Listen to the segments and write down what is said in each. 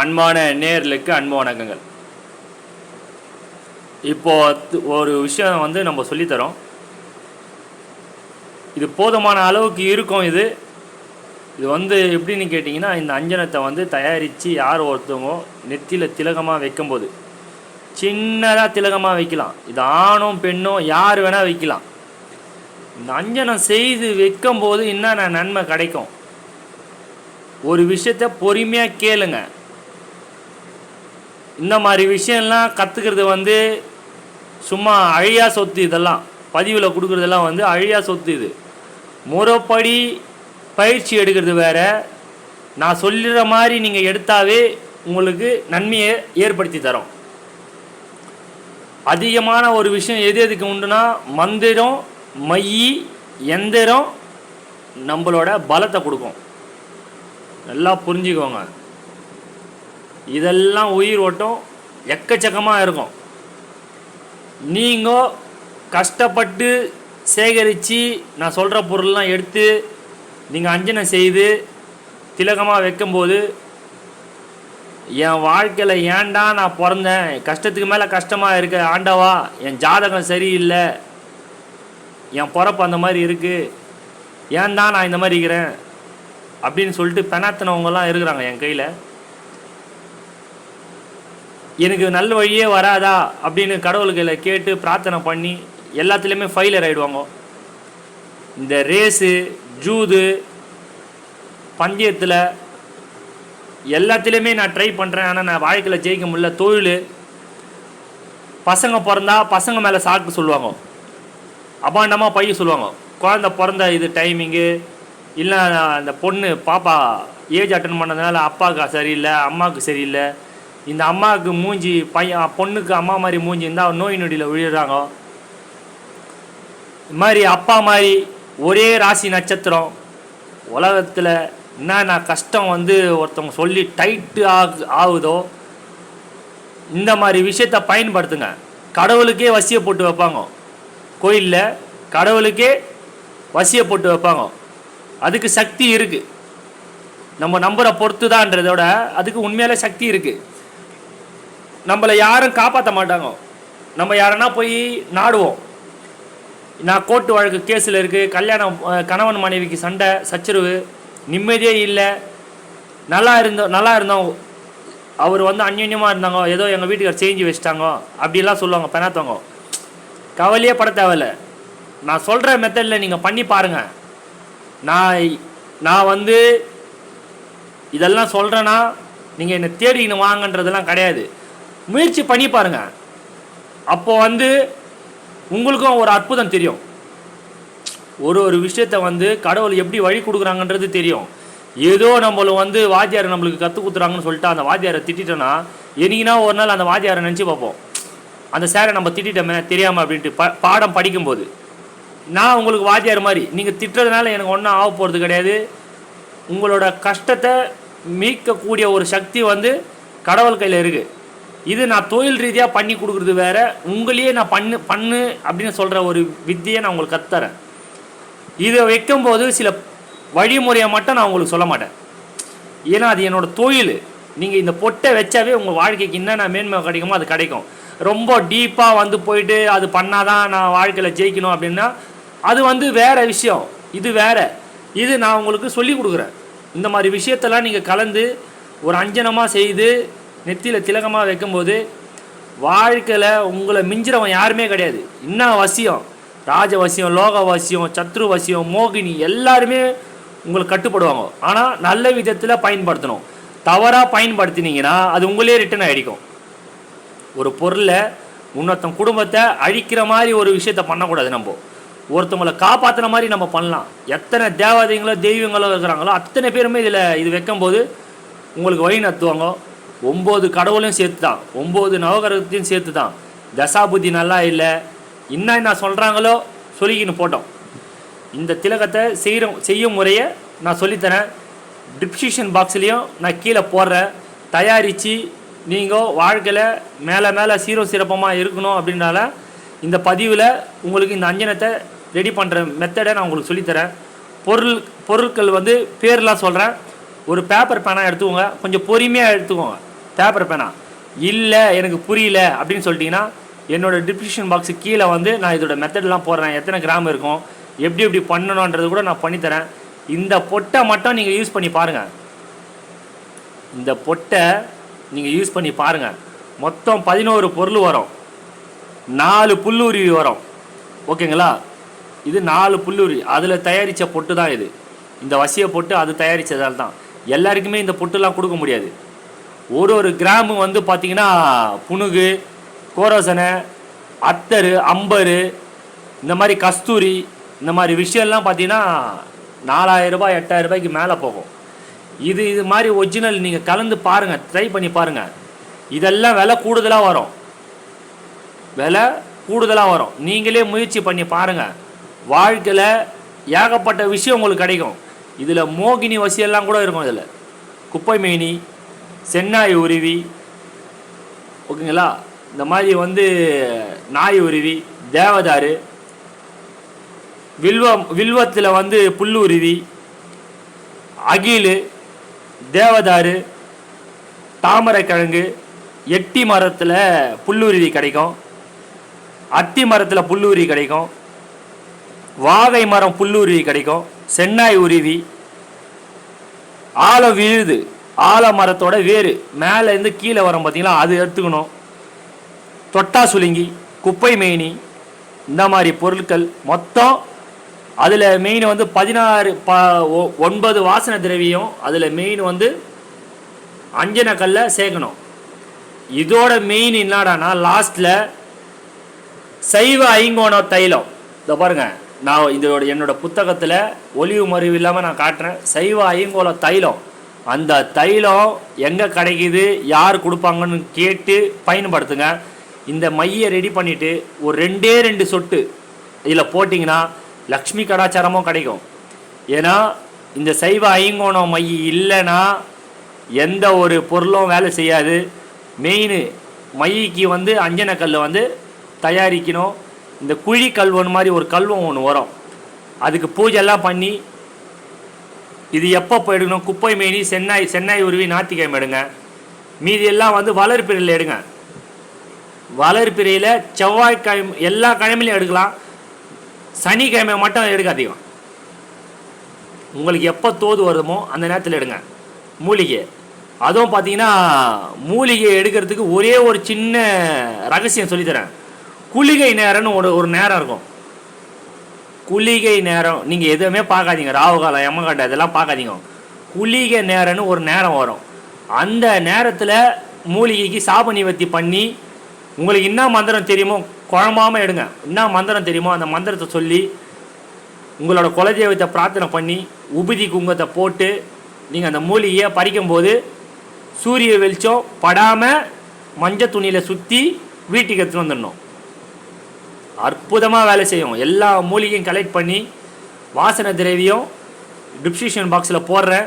அன்பான நேர்களுக்கு அன்பு வணக்கங்கள். இப்போ ஒரு விஷயம் வந்து நம்ம சொல்லித்தரோம். இது போதுமான அளவுக்கு இருக்கும் இது. இது வந்து எப்படின்னு கேட்டிங்கன்னா இந்த அஞ்சனத்தை வந்து தயாரித்து யார் ஒருத்தவங்க நெத்தியில் திலகமாக வைக்கும்போது சின்னதாக திலகமாக வைக்கலாம். இது ஆணும் பெண்ணும் யார் வேணால் வைக்கலாம். இந்த அஞ்சனம் செய்து வைக்கும்போது என்னென்ன நன்மை கிடைக்கும்? ஒரு விஷயத்த பொறுமையாக கேளுங்க. இந்த மாதிரி விஷயம்லாம் கற்றுக்கிறது வந்து சும்மா அழியா சொத்து இதெல்லாம். பதிவில் கொடுக்குறதெல்லாம் வந்து அழியா சொத்து இது. முறைப்படி பயிற்சி எடுக்கிறது வேற. நான் சொல்லுற மாதிரி நீங்கள் எடுத்தாவே உங்களுக்கு நன்மையை ஏற்படுத்தி தரும். அதிகமான ஒரு விஷயம் எது எதுக்கு உண்டுனா மந்திரம் மையி எந்திரம் நம்மளோட பலத்தை கொடுக்கும். நல்லா புரிஞ்சுக்கோங்க. இதெல்லாம் உயிர் ஓட்டம் எக்கச்சக்கமாக இருக்கும். நீங்கள் கஷ்டப்பட்டு சேகரித்து நான் சொல்கிற பொருள்லாம் எடுத்து நீங்கள் அஞ்சனை செய்து திலகமாக வைக்கும்போது என் வாழ்க்கையில் ஏன்டா நான் பிறந்தேன்? கஷ்டத்துக்கு மேலே கஷ்டமாக இருக்க ஆண்டவா? என் ஜாதகம் சரியில்லை. என் பிறப்பு அந்த மாதிரி இருக்குது ஏன் தான் நான் இந்த மாதிரி இருக்கிறேன்? அப்படின்னு சொல்லிட்டு பெணாத்தினவங்கலாம் இருக்கிறாங்க என் கையில். எனக்கு நல்ல வழியே வராதா அப்படின்னு கடவுள்களை கேட்டு பிரார்த்தனை பண்ணி எல்லாத்துலேயுமே ஃபெயிலியர் ஆகிடுவாங்க இந்த ரேஸு ஜூது பந்தயத்தில் எல்லாத்துலேயுமே நான் ட்ரை பண்ணுறேன் ஆனால் நான் வாழ்க்கையில் ஜெயிக்க முடியல. தொழில் பசங்க பிறந்தா பசங்க மேலே சாக்கு சொல்லுவாங்க. அபாண்டமாக பைய சொல்லுவாங்க. குழந்த பிறந்த இது டைமிங்கு இல்லை அந்த பொண்ணு பாப்பா ஏஜ் அட்டன் பண்ணதுனால அப்பாவுக்கு சரியில்லை அம்மாவுக்கு சரியில்லை. இந்த அம்மாவுக்கு மூஞ்சி பையன் பொண்ணுக்கு அம்மா மாதிரி மூஞ்சி இருந்தால் நோய் நொடியில் விழுறாங்க. இது மாதிரி அப்பா மாதிரி ஒரே ராசி நட்சத்திரம். உலகத்தில் என்னென்ன கஷ்டம் வந்து ஒருத்தவங்க சொல்லி டைட்டு ஆகு ஆகுதோ இந்த மாதிரி விஷயத்த பயன்படுத்துங்க. கடவுளுக்கே வசிய போட்டு வைப்பாங்க. கோயிலில் கடவுளுக்கே வசிய போட்டு வைப்பாங்க. அதுக்கு சக்தி இருக்குது நம்ம நம்புகிற பொறுத்து தான்றதோட அதுக்கு உண்மையிலே சக்தி இருக்குது நம்மளை யாரும் காப்பாற்ற மாட்டாங்க. நம்ம யாரனா போய் நாடுவோம். நான் கோர்ட்டு வழக்கு கேஸில் இருக்குது கல்யாணம் கணவன் மனைவிக்கு சண்டை சச்சரவு நிம்மதியே இல்லை. நல்லா இருந்தோம் நல்லா இருந்தோம். அவர் வந்து அந்யோன்யமாக இருந்தாங்க. ஏதோ எங்கள் வீட்டுக்கார் செஞ்சு வச்சுட்டாங்கோ. அப்படிலாம் சொல்லுவாங்க பெணாத்தவங்க கவலையே பட தேவையில்ல. நான் சொல்கிற மெத்தடில் நீங்கள் பண்ணி பாருங்கள் நான் நான் வந்து இதெல்லாம் சொல்கிறேன்னா நீங்கள் என்னை தேடிக்கின்னு வாங்கன்றதெல்லாம் கிடையாது. முயற்சி பண்ணி பாருங்கள் அப்போ வந்து உங்களுக்கும் ஒரு அற்புதம் தெரியும். ஒரு ஒரு விஷயத்த வந்து கடவுள் எப்படி வழி கொடுக்குறாங்கன்றது தெரியும். ஏதோ நம்மளை வந்து வாத்தியார் நம்மளுக்கு கற்றுக் கொடுத்துறாங்கன்னு சொல்லிட்டு அந்த வாத்தியாரை திட்டிட்டோன்னா என்னைக்குனா ஒரு நாள் அந்த வாத்தியாரை நினச்சி பார்ப்போம். அந்த சாரை நம்ம திட்டிட்டோமே தெரியாமல் அப்படின்ட்டு ப பாடம் படிக்கும்போது. நான் உங்களுக்கு வாத்தியார் மாதிரி நீங்கள் திட்டுறதுனால எனக்கு ஒன்றும் ஆக போகிறது கிடையாது. உங்களோட கஷ்டத்தை மீட்கக்கூடிய ஒரு சக்தி வந்து கடவுள் கையில் இருக்குது இது நான் தொழில் ரீதியாக பண்ணி கொடுக்குறது வேற. உங்களையே நான் பண்ணு பண்ணு அப்படின்னு சொல்கிற ஒரு வித்தியை நான் உங்களுக்கு கத்துறேன். இதை வைக்கும்போது சில வழிமுறையை மட்டும் நான் உங்களுக்கு சொல்ல மாட்டேன். ஏன்னா அது என்னோடய தொழில். நீங்கள் இந்த பொட்டை வச்சாவே உங்கள் வாழ்க்கைக்கு என்னென்ன மேன்மை கிடைக்குமோ அது கிடைக்கும். ரொம்ப டீப்பாக வந்து போயிட்டு அது பண்ணாதான் நான் வாழ்க்கையில் ஜெயிக்கணும் அப்படின்னா அது வந்து வேற விஷயம். இது வேற. இது நான் உங்களுக்கு சொல்லி கொடுக்குறேன். இந்த மாதிரி விஷயத்தெல்லாம் நீங்கள் கலந்து ஒரு அஞ்சனமாக செய்து நெத்தியில் திலகமாக வைக்கும்போது வாழ்க்கையில் உங்களை மிஞ்சிறவன் யாருமே கிடையாது. இன்னும் வசியம்? ராஜ வசியம் லோக வசியம் சத்ரு வசியம் மோகினி எல்லாருமே உங்களுக்கு கட்டுப்படுவாங்க. ஆனால் நல்ல விதத்தில் பயன்படுத்தணும். தவறாக பயன்படுத்தினீங்கன்னா அது உங்களே ரிட்டர்ன் ஆகிடும் ஒரு பொருளை இன்னொருத்தன் குடும்பத்தை அழிக்கிற மாதிரி ஒரு விஷயத்த பண்ணக்கூடாது நம்ம. ஒருத்தவங்களை காப்பாற்றுற மாதிரி நம்ம பண்ணலாம். எத்தனை தேவதைங்களோ தெய்வங்களோ இருக்கிறாங்களோ அத்தனை பேருமே இதில் இது வைக்கும்போது உங்களுக்கு வழி நடத்துவாங்க. ஒம்பது கடவுளையும் சேர்த்து தான் ஒம்பது நவகிரகத்தையும் சேர்த்து தான் தசாபுத்தி நல்லா இல்லை. என்ன என்ன சொல்கிறாங்களோ சொல்லிக்கின்னு போட்டோம். இந்த திலகத்தை செய்கிற செய்யும் முறையை நான் சொல்லித்தரேன். டிஸ்கிரிப்ஷன் பாக்ஸ்லேயும் நான் கீழே போடுறேன். தயாரித்து நீங்கள் வாழ்க்கையில் மேலே மேலே சீரம் சிறப்பமாக இருக்கணும் அப்படின்னால இந்த பதிவில் உங்களுக்கு இந்த அஞ்சனத்தை ரெடி பண்ணுற மெத்தடை நான் உங்களுக்கு சொல்லித்தரேன். பொருள் பொருட்கள் வந்து பேர்லாம் சொல்கிறேன் ஒரு பேப்பர் பேனா எடுத்துக்கோங்க. கொஞ்சம் பொறுமையாக எடுத்துக்கோங்க. பேப்பர் பேனா இல்லை எனக்கு புரியல அப்படின்னு சொல்லிட்டீங்கன்னா என்னோட டிஸ்கிரிப்ஷன் பாக்ஸு கீழே வந்து நான் இதோட மெத்தட்லாம் போடுறேன். எத்தனை கிராம் இருக்கும் எப்படி எப்படி பண்ணணுன்றது கூட நான் பண்ணித்தரேன் இந்த பொட்டை மட்டும் நீங்கள் யூஸ் பண்ணி பாருங்கள் இந்த பொட்டை நீங்கள் யூஸ் பண்ணி பாருங்கள் மொத்தம் பதினோரு பொருள் வரும். நாலு புல்லுருவி வரும். ஓகேங்களா? இது நாலு புல்லுருவி அதில் தயாரித்த பொட்டு தான் இது. இந்த வசிய பொட்டு அது தயாரித்ததால் தான். எல்லாருக்குமே இந்த பொட்டுலாம் கொடுக்க முடியாது. ஒரு ஒரு கிராமு வந்து பார்த்தீங்கன்னா புனுகு கோரோசனை அத்தரு அம்பரு இந்த மாதிரி கஸ்தூரி இந்த மாதிரி விஷயம்லாம் பார்த்தீங்கன்னா நாலாயிரம் ரூபாய் எட்டாயிரம் ரூபாய்க்கு மேலே போகும். இது இது மாதிரி ஒரிஜினல் நீங்கள் கலந்து பாருங்கள் ட்ரை பண்ணி பாருங்கள் இதெல்லாம் விலை கூடுதலாக வரும். விலை கூடுதலாக வரும். நீங்களே முயற்சி பண்ணி பாருங்கள் வாழ்க்கையில் ஏகப்பட்ட விஷயம் உங்களுக்கு கிடைக்கும். இதில் மோகினி வசியெல்லாம் கூட இருக்கும் இதில். குப்பை மேனி சென்னாய் உருவி. ஓகேங்களா? இந்த மாதிரி வந்து நாய் உருவி தேவதாரு வில்வம் வில்வத்தில் வந்து புல்லுருவி அகில் தேவதாரு தாமரைக்கிழங்கு எட்டி மரத்தில் புல்லுருவி கிடைக்கும். அத்தி மரத்தில் புல்லுருவி கிடைக்கும். வாகை மரம் புல்லுருவி கிடைக்கும். சென்னாய் உருவி. ஆழம் விழுது. ஆல மரத்தோட வேறு மேலேருந்து கீழே வரும் பார்த்தீங்களா அது எடுத்துக்கணும். தொட்டா சுலுங்கி குப்பை மேனி இந்த மாதிரி பொருட்கள் மொத்தம் அதில் மெயின் வந்து பதினாறு ப ஒ- ஒன்பது வாசனை திரவியம் அதில் மெயின் வந்து அஞ்சன கல்லை சேர்க்கணும். இதோட மெயின் என்னடானா லாஸ்ட்டில் சைவ ஐங்கோண தைலம். இதை பாருங்க நான் இதோட என்னோட புத்தகத்தில் ஒளிவு மறைவு இல்லாமல் நான் காட்டுறேன். சைவ ஐங்கோல தைலம். அந்த தைலம் எங்கே கிடைக்குது யார் கொடுப்பாங்கன்னு கேட்டு பயன்படுத்துங்க. இந்த மையை ரெடி பண்ணிவிட்டு ஒரு ரெண்டே ரெண்டு சொட்டு இதில் போட்டிங்கன்னா லக்ஷ்மி கடாச்சாரமும் கிடைக்கும். ஏன்னா இந்த சைவ ஐங்கோணம் மை இல்லைன்னா எந்த ஒரு பொருளும் வேலை செய்யாது. மெயின் மைக்கு வந்து அஞ்சனக்கல் வந்து தயாரிக்கணும். இந்த குழி கல்வன் மாதிரி ஒரு கல்வம் ஒன்று வரும். அதுக்கு பூஜைலாம் பண்ணி இது எப்போ போயிடணும்? குப்பை மேனி சென்னாய் சென்னாய் உருவி ஞாத்திக்கிழமை எடுங்க. மீதி எல்லாம் வந்து வளர்பிறையில் எடுங்க. வளர்பிறையில் செவ்வாய்க்கிழமை எல்லா கிழமையிலும் எடுக்கலாம். சனிக்கிழமை மட்டும் எடுக்காதீங்க. உங்களுக்கு எப்போ தோது வருதுமோ அந்த நேரத்தில் எடுங்க. மூலிகை. அதுவும் பார்த்தீங்கன்னா மூலிகை எடுக்கிறதுக்கு ஒரே ஒரு சின்ன ரகசியம் சொல்லித்தரேன். குளிகை நேரம்னு ஒரு ஒரு நேரம் இருக்கும். குளிகை நேரம் நீங்கள் எதுவுமே பார்க்காதீங்க. ராவுகாலம் யமகண்டம் இதெல்லாம் பார்க்காதீங்க. குளிகை நேரம்னு ஒரு நேரம் வரும். அந்த நேரத்தில் மூலிகைக்கு சாப நிவர்த்தி பண்ணி உங்களுக்கு என்ன மந்திரம் தெரியுமோ குழம்பாமல் எடுங்க. என்ன மந்திரம் தெரியுமோ அந்த மந்திரத்தை சொல்லி உங்களோட குலதெய்வத்தை பிரார்த்தனை பண்ணி உபதி குங்கத்தை போட்டு நீங்கள் அந்த மூலிகையை பறிக்கும்போது சூரிய வெளிச்சம் படாமல் மஞ்சள் துணியில் சுற்றி வீட்டுக்கு எடுத்துகிட்டு வந்துடணும். அற்புதமாக வேலை செய்யும். எல்லா மூலிகையும் கலெக்ட் பண்ணி வாசனை திரவியம் டிஸ்கிரிப்ஷன் பாக்ஸில் போடுறேன்.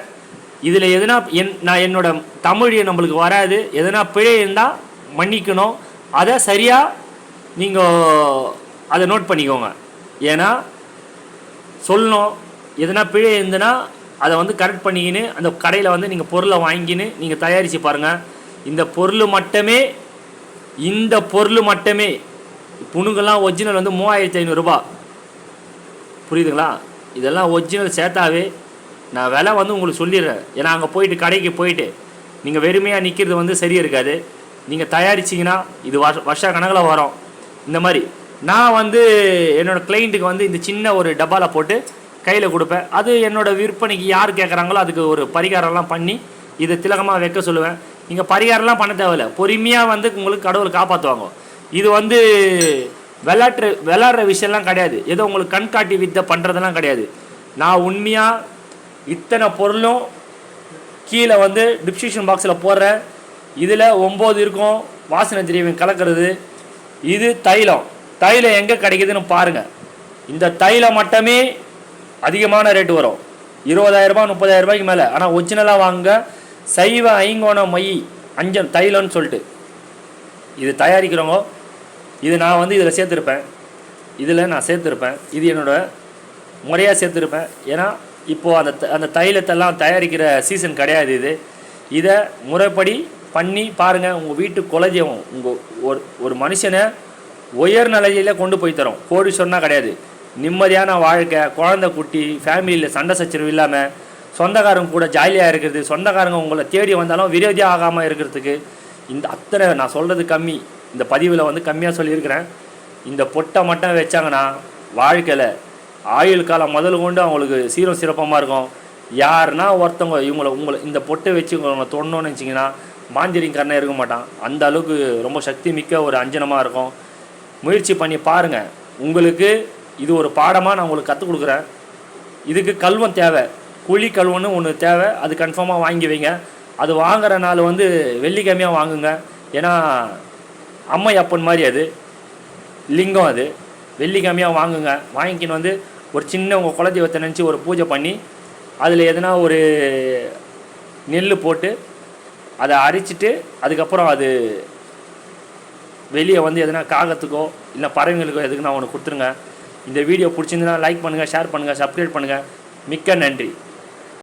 இதில் எதனா என் நான் என்னோட தமிழ் நம்மளுக்கு வராது. எதனா பிழை இருந்தால் மன்னிக்கணும். அதை சரியாக நீங்கள் அதை நோட் பண்ணிக்கோங்க. ஏன்னா சொல்லணும். எதனா பிழை இருந்துன்னா அதை வந்து கரெக்ட் பண்ணிக்கின்னு அந்த கடையில் வந்து நீங்கள் பொருளை வாங்கின்னு நீங்கள் தயாரித்து பாருங்கள் இந்த பொருள் மட்டுமே இந்த பொருள் மட்டுமே புணுங்கெல்லாம் ஒரிஜினல் வந்து மூவாயிரத்தி ஐநூறுரூபா புரியுதுங்களா? இதெல்லாம் ஒரிஜினல் சேர்த்தாவே நான் விலை வந்து உங்களுக்கு சொல்லிடுறேன். ஏன்னா அங்கே போயிட்டு கடைக்கு போயிட்டு நீங்கள் வெறுமையாக நிற்கிறது வந்து சரியாக இருக்காது. நீங்கள் தயாரிச்சிங்கன்னா இது வருஷ வருஷ கணக்கில் வரும். இந்த மாதிரி. நான் வந்து என்னோடய கிளைண்ட்டுக்கு வந்து இந்த சின்ன ஒரு டப்பாவில் போட்டு கையில் கொடுப்பேன். அது என்னோடய விற்பனைக்கு யார் கேட்குறாங்களோ அதுக்கு ஒரு பரிகாரம்லாம் பண்ணி இதை திலகமாக வைக்க சொல்லுவேன். நீங்கள் பரிகாரம்லாம் பண்ண தேவையில்ல. பொறுமையாக வந்து உங்களுக்கு கடவுள் காப்பாற்றுவாங்க இது வந்து விளாட்டு விளாட்ற விஷயம்லாம் கிடையாது. ஏதோ உங்களுக்கு கண்காட்டி வித்தை பண்ணுறதெல்லாம் கிடையாது. நான் உண்மையாக இத்தனை பொருளும் கீழே வந்து டிஸ்கிரிப்ஷன் பாக்ஸில் போடுறேன். இதில் ஒம்பது இருக்கும். வாசனை திரவியம் கலக்கிறது. இது தைலம். தைலம் எங்கே கிடைக்குதுன்னு பாருங்கள் இந்த தைலம் மட்டுமே அதிகமான ரேட்டு வரும். இருபதாயிரரூபா முப்பதாயிரம் ரூபாய்க்கு மேலே. ஆனால் ஒரிஜினலாக வாங்க. சைவ ஐங்கோண மை அஞ்சம் தைலம்னு சொல்லிட்டு. இது தயாரிக்கிறவங்க இது நான் வந்து இதில் சேர்த்துருப்பேன். இதில் நான் சேர்த்துருப்பேன். இது என்னோடய முறையாக சேர்த்துருப்பேன். ஏன்னா இப்போது அந்த த- அந்த தைலத்தெல்லாம் தயாரிக்கிற சீசன் கிடையாது இது. இதை முறைப்படி பண்ணி பாருங்கள் உங்கள் வீட்டு குலதெய்வம் உங்கள் ஒரு ஒரு மனுஷனை உயர் நிலையில் கொண்டு போய் தரும். கோடீஸ்வரனா கிடையாது. நிம்மதியான வாழ்க்கை குழந்தை குட்டி ஃபேமிலியில் சண்டை சச்சரவு இல்லாமல் சொந்தக்காரங்க கூட ஜாலியாக இருக்கிறது சொந்தக்காரங்க உங்களை தேடி வந்தாலும் விரோதியாக ஆகாமல் இருக்கிறதுக்கு இந்த அத்தனை நான் சொல்கிறது கம்மி. இந்த பதிவில் வந்து கம்மியாக சொல்லியிருக்கிறேன். இந்த பொட்டை மட்டும் வச்சாங்கன்னா வாழ்க்கையில் ஆயுள் காலம் முதல் கொண்டு அவங்களுக்கு சீரம் சிறப்பமாக இருக்கும். யாருன்னா ஒருத்தவங்க இவங்கள உங்களை இந்த பொட்டை வச்சு உங்களை தொண்ணோன்னு வச்சிங்கன்னா மாந்திரிங்கக்காரனே இருக்க மாட்டான். அந்த அளவுக்கு ரொம்ப சக்தி மிக்க ஒரு அஞ்சனமாக இருக்கும். முயற்சி பண்ணி பாருங்கள் உங்களுக்கு இது ஒரு பாடமாக நான் உங்களுக்கு கற்றுக் கொடுக்குறேன். இதுக்கு கல்வம் தேவை. குழி கல்வம்னு ஒன்று தேவை. அது கன்ஃபார்மாக வாங்கி வைங்க. அது வாங்குற நாள் வந்து வெள்ளிக்கிழமையாக வாங்குங்க. ஏன்னா அம்மை அப்பன் மாதிரி அது. லிங்கம் அது. வெள்ளிக்கிழமையாக வாங்குங்க. வாங்கிக்கின்னு வந்து ஒரு சின்ன உங்கள் குலதெய்வத்தை நினச்சி ஒரு பூஜை பண்ணி அதில் எதனா ஒரு நெல் போட்டு அதை அரிச்சிட்டு அதுக்கப்புறம் அது வெளியே வந்து எதனா காகத்துக்கோ இல்லை பறவைங்களுக்கோ நான் ஒன்று கொடுத்துருங்க. இந்த வீடியோ பிடிச்சிருந்துன்னா லைக் பண்ணுங்கள் ஷேர் பண்ணுங்கள் சப்ஸ்கிரைப் பண்ணுங்கள் மிக்க நன்றி.